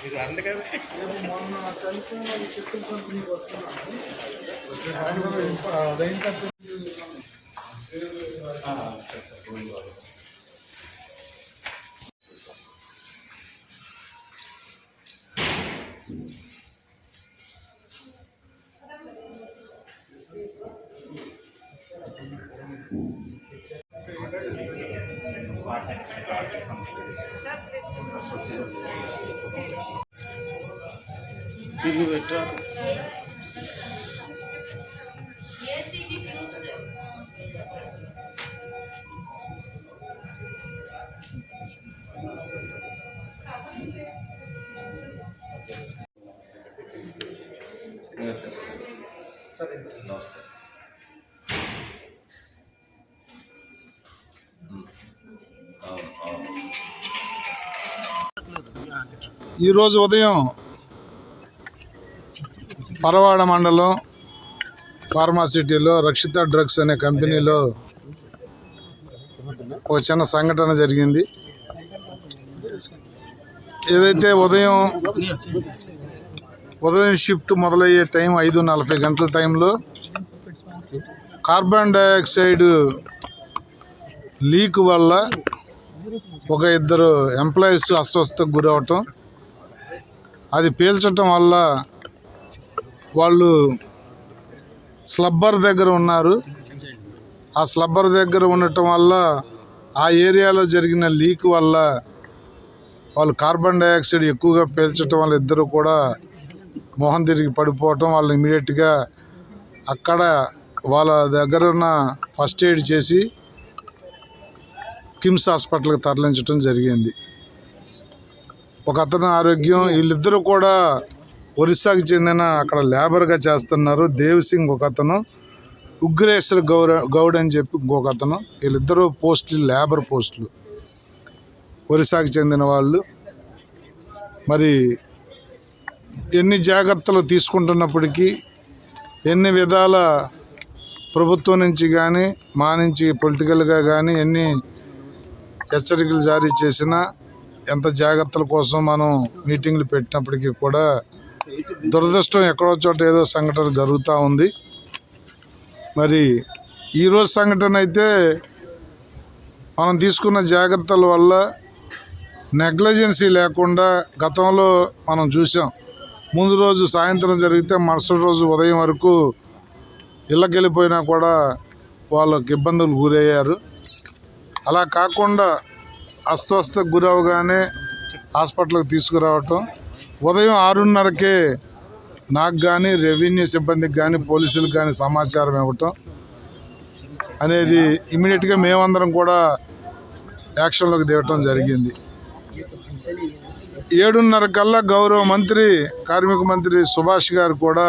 రేపు మొన్న చనిపోయిన వాళ్ళు చిత్తూరు కంపెనీకి వస్తున్నాను అదైన తర్వాత ఈరోజు ఉదయం పరవాడ మండలం ఫార్మాసిటీలో రక్షిత డ్రగ్స్ అనే కంపెనీలో ఒక చిన్న సంఘటన జరిగింది. ఏదైతే ఉదయం ఉదయం షిఫ్ట్ మొదలయ్యే టైం ఐదు నలభై గంటల టైంలో కార్బన్ డైఆక్సైడ్ లీక్ వల్ల ఒక ఇద్దరు ఎంప్లాయీస్ అస్వస్థకు గురవటం అది పీల్చటం వల్ల వాళ్ళు స్లబ్బర్ దగ్గర ఉన్నారు. ఆ స్లబ్బర్ దగ్గర ఉండటం వల్ల ఆ ఏరియాలో జరిగిన లీక్ వల్ల వాళ్ళు కార్బన్ డైఆక్సైడ్ ఎక్కువగా పీల్చడం వల్ల ఇద్దరు కూడా మొహం తిరిగి పడిపోవటం వాళ్ళు ఇమీడియట్గా అక్కడ వాళ్ళ దగ్గర ఉన్న ఫస్ట్ ఎయిడ్ చేసి కిమ్స్ హాస్పిటల్కి తరలించడం జరిగింది. ఒక అతను ఆరోగ్యం వీళ్ళిద్దరూ కూడా ఒరిస్సాకి చెందిన అక్కడ లేబర్గా చేస్తున్నారు. దేవ్ సింగ్ ఒక అతను ఉగ్రేశ్వర్ గౌర గౌడ్ అని చెప్పి ఇంకొక అతను వీళ్ళిద్దరూ పోస్టులు లేబర్ పోస్టులు. ఒరిస్సాకి చెందిన వాళ్ళు. మరి ఎన్ని జాగ్రత్తలు తీసుకుంటున్నప్పటికీ ఎన్ని విధాల ప్రభుత్వం నుంచి కానీ మా నుంచి పొలిటికల్గా కానీ ఎన్ని హెచ్చరికలు జారీ చేసినా ఎంత జాగ్రత్తల కోసం మనం మీటింగ్లు పెట్టినప్పటికీ కూడా దురదృష్టం ఎక్కడో చోట ఏదో సంఘటన జరుగుతూ ఉంది. మరి ఈరోజు సంఘటన అయితే మనం తీసుకున్న జాగ్రత్తల వల్ల నెగ్లజెన్సీ లేకుండా గతంలో మనం చూసాం. ముందు రోజు సాయంత్రం జరిగితే మరుసటి రోజు ఉదయం వరకు ఇళ్ళకెళ్ళిపోయినా కూడా వాళ్ళకి ఇబ్బందులు గురయ్యారు. అలా కాకుండా అస్వస్థకు గురవగానే హాస్పిటల్కి తీసుకురావటం ఉదయం ఆరున్నరకే నాకు కానీ రెవెన్యూ సిబ్బందికి కానీ పోలీసులకు కానీ సమాచారం ఇవ్వటం అనేది ఇమీడియట్గా మేమందరం కూడా యాక్షన్లోకి దిగటం జరిగింది. ఏడున్నర కల్లా గౌరవ మంత్రి కార్మిక మంత్రి సుభాష్ గారు కూడా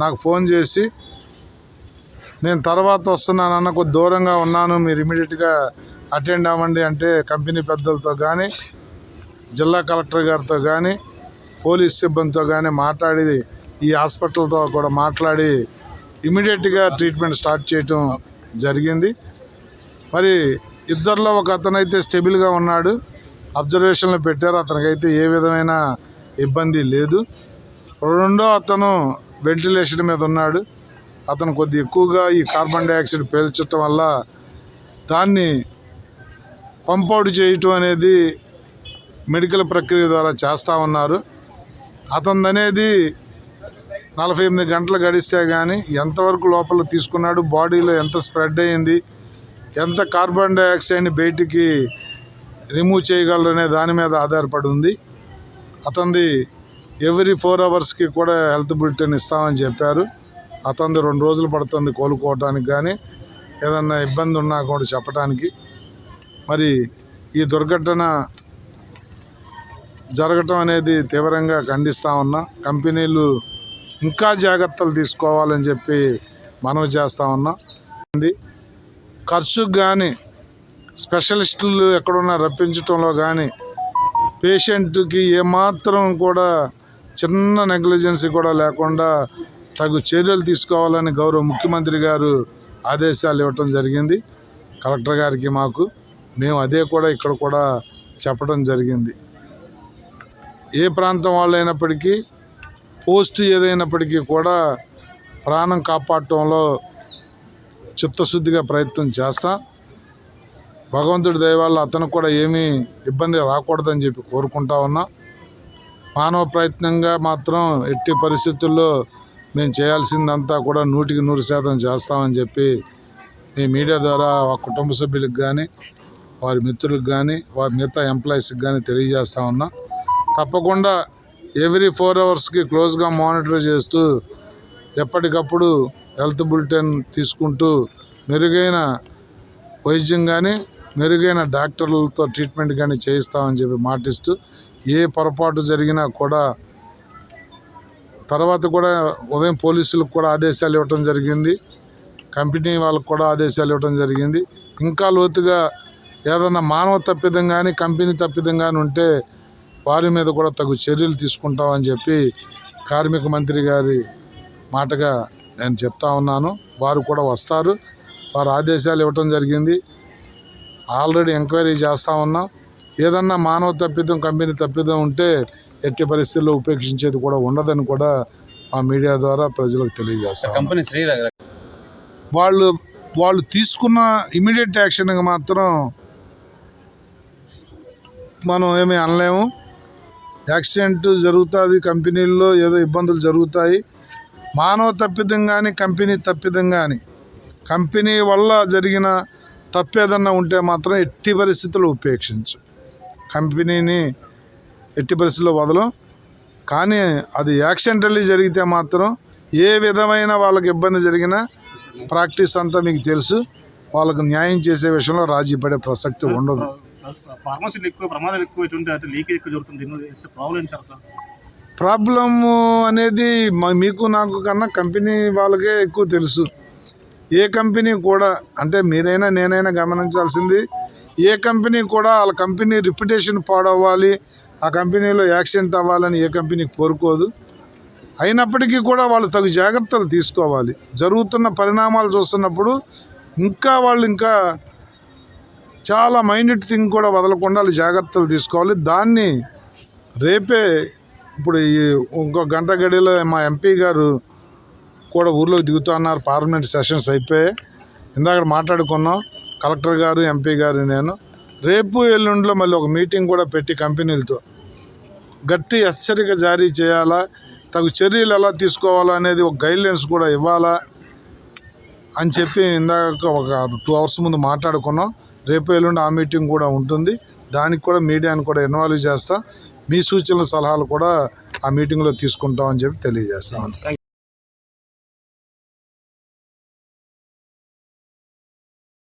నాకు ఫోన్ చేసి నేను తర్వాత వస్తున్నాను అన్న కొద్ది దూరంగా ఉన్నాను మీరు ఇమీడియట్గా అటెండ్ అవ్వండి అంటే కంపెనీ పెద్దలతో కానీ జిల్లా కలెక్టర్ గారితో కానీ పోలీస్ సిబ్బందితో కానీ మాట్లాడి ఈ హాస్పిటల్తో కూడా మాట్లాడి ఇమీడియట్గా ట్రీట్మెంట్ స్టార్ట్ చేయటం జరిగింది. మరి ఇద్దరిలో ఒక అతనైతే స్టెబుల్గా ఉన్నాడు. అబ్జర్వేషన్లో పెట్టారు. అతనికైతే ఏ విధమైన ఇబ్బంది లేదు. రెండో అతను వెంటిలేషన్ మీద ఉన్నాడు. అతను కొద్ది ఎక్కువగా ఈ కార్బన్ డైఆక్సైడ్ పీల్చడం వల్ల దాన్ని పంపౌట్ చేయటం అనేది మెడికల్ ప్రక్రియ ద్వారా చేస్తూ ఉన్నారు. అతను అనేది నలభై ఎనిమిది గంటలు గడిస్తే కానీ ఎంతవరకు లోపల తీసుకున్నాడు బాడీలో ఎంత స్ప్రెడ్ అయ్యింది ఎంత కార్బన్ డైఆక్సైడ్ని బయటికి రిమూవ్ చేయగలరనే దాని మీద ఆధారపడి ఉంది. అతనిది ఎవ్రీ ఫోర్ అవర్స్కి కూడా హెల్త్ బులెటిన్ ఇస్తామని చెప్పారు. అతనిది రెండు రోజులు పడుతుంది కోలుకోవటానికి కానీ ఏదన్నా ఇబ్బంది ఉన్నా కూడా చెప్పడానికి మరి ఈ దుర్ఘటన జరగటం అనేది తీవ్రంగా ఖండిస్తూ ఉన్నా కంపెనీలు ఇంకా జాగ్రత్తలు తీసుకోవాలని చెప్పి మనవి చేస్తూ ఉన్నా. ఉంది. ఖర్చుకు కానీ స్పెషలిస్టులు ఎక్కడున్నా రప్పించటంలో కానీ పేషెంట్కి ఏమాత్రం కూడా చిన్న నెగ్లిజెన్సీ కూడా లేకుండా తగు చర్యలు తీసుకోవాలని గౌరవ ముఖ్యమంత్రి గారు ఆదేశాలు ఇవ్వటం జరిగింది. కలెక్టర్ గారికి మాకు మేము అదే కూడా ఇక్కడ కూడా చెప్పడం జరిగింది. ఏ ప్రాంతం వాళ్ళైనప్పటికీ పోస్ట్ ఏదైనప్పటికీ కూడా ప్రాణం కాపాడటంలో చిత్తశుద్ధిగా ప్రయత్నం చేస్తాం. భగవంతుడి దయ అతనికి కూడా ఏమీ ఇబ్బంది రాకూడదని చెప్పి కోరుకుంటా ఉన్నా. మానవ ప్రయత్నంగా మాత్రం ఎట్టి పరిస్థితుల్లో మేము చేయాల్సిందంతా కూడా నూటికి నూరు శాతం చేస్తామని చెప్పి మీ మీడియా ద్వారా ఆ కుటుంబ సభ్యులకు కానీ వారి మిత్రులకు కానీ వారి మిగతా ఎంప్లాయీస్కి కానీ తెలియజేస్తా ఉన్నా. తప్పకుండా ఎవ్రీ ఫోర్ అవర్స్కి క్లోజ్గా మానిటర్ చేస్తూ ఎప్పటికప్పుడు హెల్త్ బులెటిన్ తీసుకుంటూ మెరుగైన వైద్యం కానీ మెరుగైన డాక్టర్లతో ట్రీట్మెంట్ కానీ చేయిస్తామని చెప్పి మాటిస్తూ ఏ పొరపాటు జరిగినా కూడా తర్వాత కూడా ఉదయం పోలీసులకు కూడా ఆదేశాలు ఇవ్వటం జరిగింది. కంపెనీ వాళ్ళకు కూడా ఆదేశాలు ఇవ్వటం జరిగింది. ఇంకా లోతుగా ఏదైనా మానవ తప్పిదం కానీ కంపెనీ తప్పిదం కానీ ఉంటే వారి మీద కూడా తగు చర్యలు తీసుకుంటామని చెప్పి కార్మిక మంత్రి గారి మాటగా నేను చెప్తా ఉన్నాను. వారు కూడా వస్తారు. వారు ఆదేశాలు ఇవ్వటం జరిగింది. ఆల్రెడీ ఎంక్వైరీ చేస్తూ ఉన్నాం. ఏదన్నా మానవ తప్పిదం కంపెనీ తప్పిదం ఉంటే ఎట్టి పరిస్థితుల్లో ఉపేక్షించేది కూడా ఉండదని కూడా మా మీడియా ద్వారా ప్రజలకు తెలియజేస్తాం కంపెనీ శ్రీ వాళ్ళు వాళ్ళు తీసుకున్న ఇమీడియట్ యాక్షన్కి మాత్రం మనం ఏమీ అనలేము. యాక్సిడెంట్ జరుగుతుంది కంపెనీల్లో ఏదో ఇబ్బందులు జరుగుతాయి. మానవ తప్పిదం కానీ కంపెనీ తప్పిదం కానీ కంపెనీ వల్ల జరిగిన తప్పేదన్నా ఉంటే మాత్రం ఎట్టి పరిస్థితులు ఉపేక్షించు. కంపెనీని ఎట్టి పరిస్థితుల్లో వదలం. కానీ అది యాక్సిడెంటల్లీ జరిగితే మాత్రం ఏ విధమైన వాళ్ళకి ఇబ్బంది జరిగినా ప్రాక్టీస్ అంతా మీకు తెలుసు. వాళ్ళకు న్యాయం చేసే విషయంలో రాజీ పడే ప్రసక్తి ఉండదు. ఫార్మసీలు ఎక్కువ ప్రమాదాలు ఎక్కువ ఎటువంటి అంటే లీకేజ్ ఎక్కువ జరుగుతుంది. ప్రాబ్లం ఏంటి సార్ ప్రాబ్లమ్ అనేది మీకు నాకు కన్నా కంపెనీ వాళ్ళకే ఎక్కువ తెలుసు. ఏ కంపెనీ కూడా అంటే మీరైనా నేనైనా గమనించాల్సింది ఏ కంపెనీ కూడా వాళ్ళ కంపెనీ రిప్యుటేషన్ పాడవ్వాలి ఆ కంపెనీలో యాక్సిడెంట్ అవ్వాలని ఏ కంపెనీ కోరుకోదు. అయినప్పటికీ కూడా వాళ్ళు తగు జాగ్రత్తలు తీసుకోవాలి. జరుగుతున్న పరిణామాలు చూస్తున్నప్పుడు ఇంకా వాళ్ళు ఇంకా చాలా మైన్యూట్ థింగ్ కూడా వదలకుండా జాగ్రత్తలు తీసుకోవాలి. దాన్ని రేపే ఇప్పుడు ఈ ఇంకో గంట గడిలో మా ఎంపీ గారు కూడా ఊర్లోకి దిగుతూ అన్నారు పార్లమెంట్ సెషన్స్ అయిపోయాయి. ఇందాక మాట్లాడుకున్నాం. కలెక్టర్ గారు ఎంపీ గారు నేను. రేపు ఎల్లుండిలో మళ్ళీ ఒక మీటింగ్ కూడా పెట్టి కంపెనీలతో గట్టి హెచ్చరిక జారీ చేయాలా? తగు చర్యలు ఎలా తీసుకోవాలా అనేది ఒక గైడ్లైన్స్ కూడా ఇవ్వాలా? అని చెప్పి ఇందాక ఒక టూ అవర్స్ ముందు మాట్లాడుకున్నాం. రేపు ఎల్లుండి ఆ మీటింగ్ కూడా ఉంటుంది. దానికి కూడా మీడియాను కూడా ఇన్వాల్వ్ చేస్తా. మీ సూచనల సలహాలు కూడా ఆ మీటింగ్లో తీసుకుంటామని చెప్పి తెలియజేస్తాను